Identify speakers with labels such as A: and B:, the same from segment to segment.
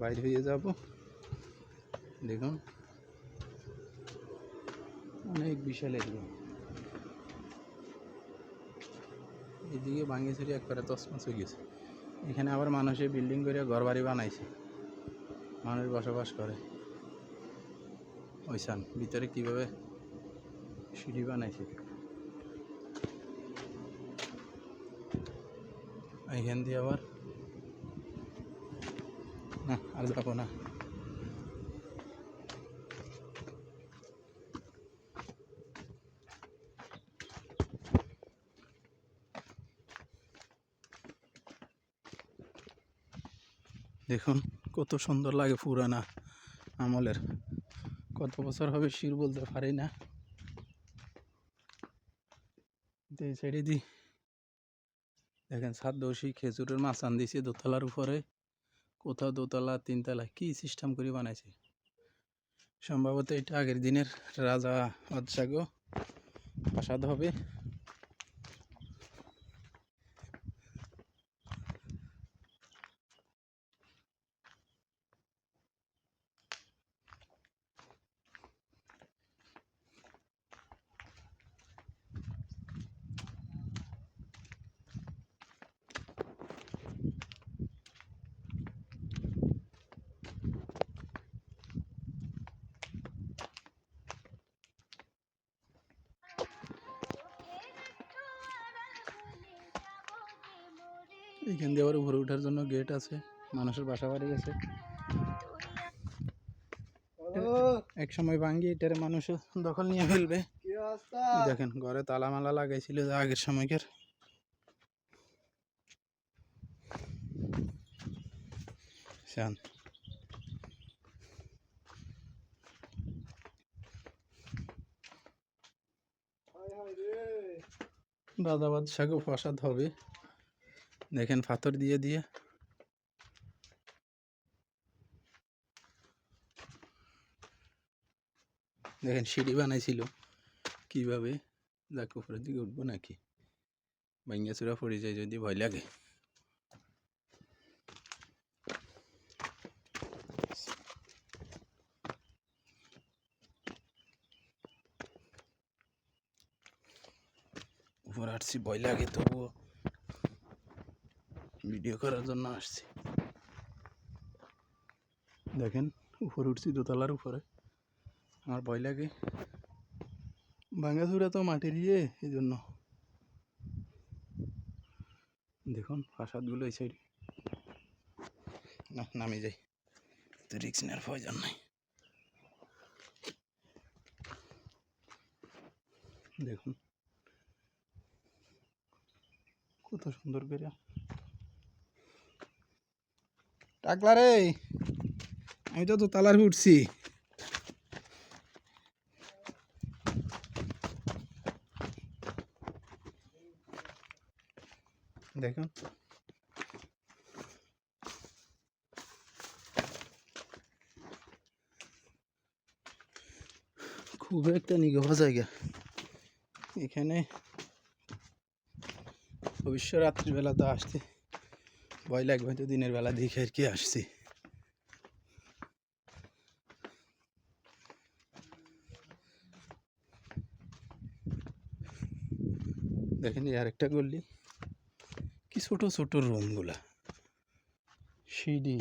A: বাইরে হয়ে যাব। দেখুন। অনেক বিশাল এরিয়া এদিকে ভাঙে চুরি একবারে তসমস হয়ে গেছে। এখানে আবার মানুষে বিল্ডিং করে ঘর বাড়ি বানাইছে। মানুষ বসবাস করে। ওইসান, ভিতরে কীভাবে সিঁড়ি বানাইছে? এখান দিয়ে আবার আর যাব দেখুন, কত সুন্দর লাগে পুরানা আমলের। কত বছর হবে শির বলতে পারি না। দি দেখেন, সাত দোষী খেজুরের মাচান দিয়েছে দোতলার উপরে। কোথাও দোতলা, তিনতলা কি সিস্টেম করে বানাইছে? সম্ভবত এটা আগের দিনের রাজা অজসাগ প্রাসাদ হবে। এইখান দিয়ে আবার উপরে ওঠার জন্য গেট আছে। মানুষের বাসা বাড়ি আছে। এক সময় ভাঙ্গি এটার মানুষ দখল নিয়ে ফেলবে। দেখেন ঘরে তালা মালা লাগাইছিল যে আগের সময়কার। রাজাবাদ শাকে প্রসাদ হবে। দেখেন পাথর দিয়ে দিয়ে। দেখেন সিঁড়ি বানাইছিল। কীভাবে? যাক, উপরের দিকে উঠবো নাকি? ভাঙ্গা চূড়া পড়ে যায় যদি ভয় লাগে। উপর আসছি, ভয় লাগে তবুও। ভিডিও করার জন্য আসছি। দেখেন, উপরে উঠছি দোতলার উপরে। আমার ভয় লাগে। ভাঙ্গাচুরা তো মাটির ইয়ে এই জন্য। দেখুন প্রাসাদগুলো এই সাইড না নামে যাই। তো রিক্স নেওয়ার প্রয়োজন নাই। দেখুন। কত সুন্দর করে টাকলা রে। আমি তো তো তালার উঠছি। দেখুন খুব একটা নিগহ জায়গা। এখানে অবশ্য রাত্রিবেলা তো আসতে ভয় লাগবে তো দিনের বেলা দেখে আর কি আসছি। দেখেন এই আরেকটা গল্লি কি ছোট ছোট রুমগুলা। সিঁড়ি।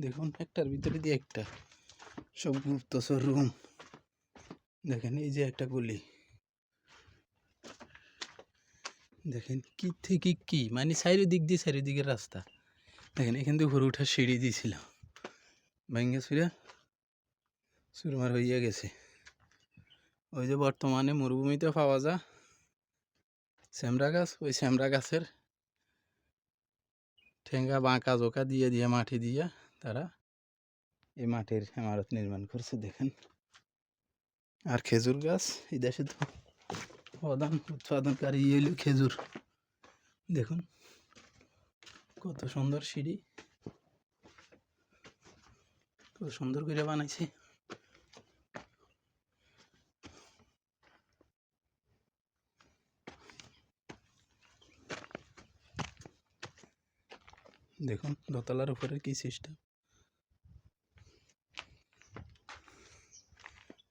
A: দেখুন, একটার ভিতরে দিয়ে একটা। সব গুপ্তচর রুম। দেখেন, এই যে একটা গলি। দেখেন কি থেকে কি? মানে চারিদিক দিয়ে চারিদিকের রাস্তা। দেখেন এখান থেকে ঘুরে ওঠার সিঁড়ি দিয়েছিলাম। ভেঙে সুরা সুরমার হইয়া গেছে। ওই যে বর্তমানে মরুভূমিতে পাওয়া যায় শ্যামরা গাছ, ওই শ্যামরা গাছের ঠেঙ্গা বাঁকা জোকা দিয়ে দিয়ে মাটি দিয়ে তারা এই মাটির ইমারত নির্মাণ করছে। দেখেন। আর খেজুর গাছ, এই দেশে তো প্রধান উৎপাদনকারী হলো খেজুর। দেখুন, কত সুন্দর সিঁড়ি। কত সুন্দর করে বানাইছে। দেখুন, দোতলার উপরে কি সিস্টেম।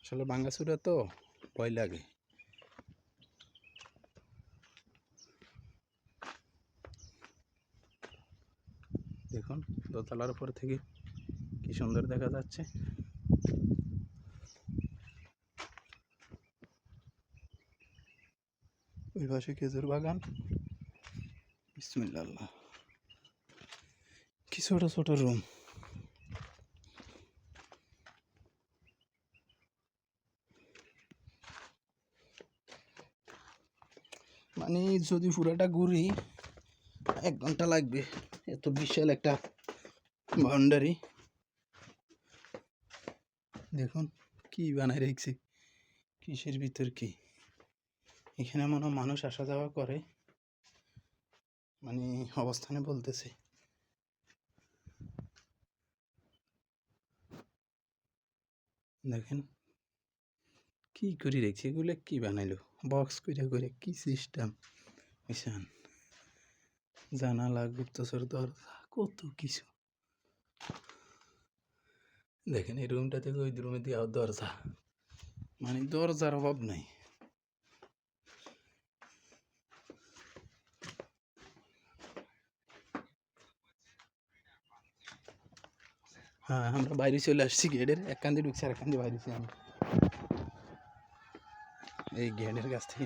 A: আসলে বাঙ্গাসুরা তো ভয় লাগে। দেখুন, দোতলার উপর থেকে কি সুন্দর দেখা যাচ্ছে। ওই পাশে খেজুর বাগান। বিসমিল্লাহ। কি ছোট ছোট রুম। মানে যদি পুরাটা ঘুরি, এক ঘণ্টা লাগবে। এত বিশাল একটা বাউন্ডারি দেখুন, কি বানায় রেখেছে? কিসের ভিতর কি? এখানে মনে মানুষ আসা যাওয়া করে। মানে অবস্থানে বলতেছে। দেখেন, কি করে রেখেছে? এগুলো কি বানাইলো? বক্স করে করে কি সিস্টেম বুঝছেন জানালা গুপ্তচর দরজা, কত কিছু। দেখেন, এই রুমটা থেকে ওই রুমে দেওয়া দরজা। মানে দরজার অভাব নাই। হ্যাঁ আমরা বাইরে চলে আসছি গেটের, এক কান্দি ঢুকছি আর এক আমি এই গেটের কাছ থেকে।